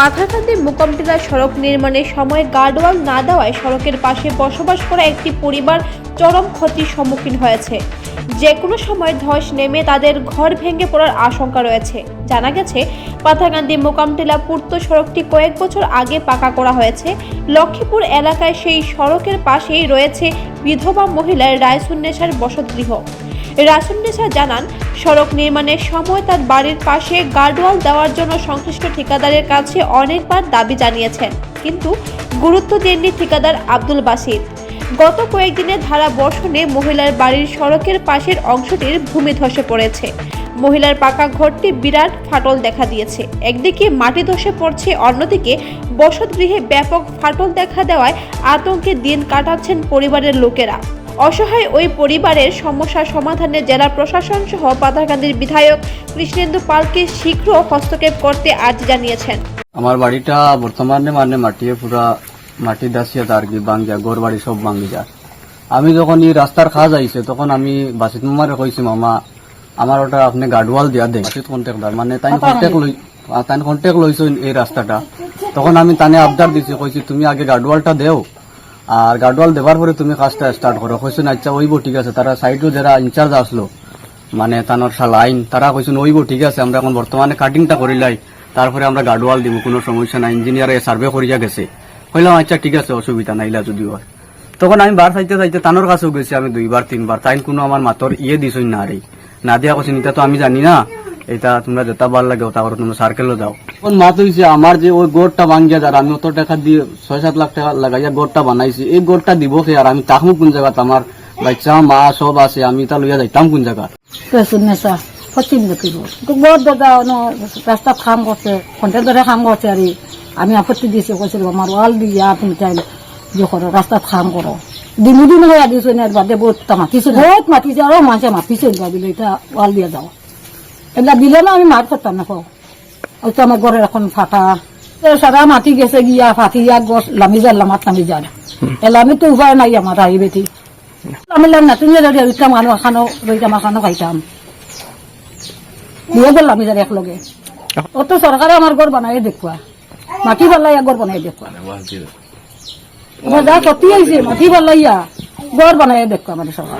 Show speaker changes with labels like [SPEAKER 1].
[SPEAKER 1] পাথারকান্দি মোকামটিলা সড়ক নির্মাণের সময় গার্ডওয়াল না দেওয়ায় সড়কের পাশে বসবাস করা একটি পরিবার চরম ক্ষতির সম্মুখীন হয়েছে। যে কোনো সময় ধস নেমে তাদের ঘর ভেঙে পড়ার আশঙ্কা রয়েছে। জানা গেছে পাথারকান্দি মোকামটিলা পূর্ত সড়কটি কয়েক বছর আগে পাকা করা হয়েছে। লক্ষ্মীপুর এলাকায় সেই সড়কের পাশেই রয়েছে বিধবা মহিলার রায়সুন্নেশার বসতগৃহ। রাসুন্নেসা জানান সড়ক নির্মাণের সময় তার বাড়ির পাশে গার্ডওয়াল দেওয়ার জন্য সংশ্লিষ্ট ঠিকাদারের কাছে অনেকবার দাবি জানিয়েছেন। কিন্তু গুরুত্ব দেননি ঠিকাদার আব্দুল বাসিদ গত কয়েকদিনে ধারা বর্ষণে মহিলার বাড়ির সড়কের পাশের অংশটির ভূমি ধসে পড়েছে। মহিলার পাকা ঘরটি বিরাট ফাটল দেখা দিয়েছে। একদিকে মাটি ধসে পড়ছে, অন্যদিকে বসতগৃহে ব্যাপক ফাটল দেখা দেওয়ায় আতঙ্কে দিন কাটাচ্ছেন পরিবারের লোকেরা। অসহায় ওই পরিবারের সমস্যা সমাধানে জেলা প্রশাসন সহ পাতারকান্দির বিধায়ক কৃষ্ণেন্দু পালকে শীঘ্র হস্তক্ষেপ করতে আর্জি জানিয়েছেন।
[SPEAKER 2] আমার বাড়িটা বর্তমানে মানে মাটিয়ে পুরা মাটি দাসিয়া তার কি বাঙ্গিয়া গোর বাড়ি সব ভাঙ্গি যায় আমি যখন এই রাস্তার কাজ আইছে তখন আমি বাসিত মামারে কইছি মামা আমার ওটা আপনি গার্ডওয়াল দিয়া দেন। বাসিত কন্ট্যাক্টর মানে তাই কন্ট্যাক্ট লই তাই কন্ট্যাক্ট লইছো এই রাস্তাটা। তখন আমি তানে আবদার দিছি কইছি তুমি আগে গার্ডওয়ালটা দেও। আর গার্ডওয়াল দেওয়ার পরে তুমি কাজটা স্টার্ট করো। কইছেন আচ্ছা ওইব, ঠিক আছে। তারা সাইডও যারা ইনচার্জ আসলো মানে তানোর লাইন তারা কইছেন ওইব, ঠিক আছে, আমরা এখন বর্তমানে কাটিংটা করিলাই তারপরে আমরা গার্ডওয়াল দিব কোনো সমস্যা নাই। ইঞ্জিনিয়ারে সার্ভে করিয়া গেছে। কইলাম আচ্ছা ঠিক আছে, অসুবিধা নাইলা যদি হয় তখন আমি বার চাইতে চাইতে তানোর কাছেও গেছি, আমি দুইবার, তিনবার। তাই কোনো আমার মাতর ইয়ে দিছই না রে। না দিয়া এটা তো আমি জানি না। এটা তোমরা যেটা বার লাগে ওটা করে তোমরা সার্কেলও যাও। এখন মাত হইছে আমার যে ওই গোড়টা ভাঙ্গিয়া যার আমি অত টাকা দিয়ে ছয় সাত লাখ টাকা লাগাইয়া গোড়টা বানাইছি এই গোড়টা দিব কে আর? আমি তাকমু কোন জায়গাত? আমার বাচ্চা মা সব আছে আমি তা লইয়া যাইতাম কোন
[SPEAKER 3] পেছন পশ্চিম দেখিব বহুত দাদা রাস্তাত কাম করছে কন্ট্রাক্টরে কাম করছে আর আমি আপত্তি দিয়েছি কৈছিল আমার ওয়াল দিয়া তুমি চাই যে করো রাস্তাত কাম করো দিনু দিন হয়ে দিছো না বাদে বহুত মাতিছো বহুত মাতিছে আরও মানুষে মাতিছে ভাবিলে এটা ওয়াল দিয়ে যাও এগুলা দিলে না আমি মার করতাম না ওই তো আমার ঘরের এখন ফাটা। সারা মাটি গেছে গিয়া ফাটি গিয়া গছ লামি যার লামাত নামি যার এলা আমি তো উপায় নাই আমার আহি বেটি। আমি লাম না তুমি যদি রইতাম আনো খানো রইতাম খানো খাইতাম নিয়ে গেলাম আমি যারা একলগে। অত সরকারে আমার ঘর বানাই দেখুয়া মাটি পাল্লাইয়া ঘর বানাই দেখুয়া যা ক্ষতি হয়েছে মাটি পাল্লাইয়া ঘর বানাই দেখুয়া মানে সরকার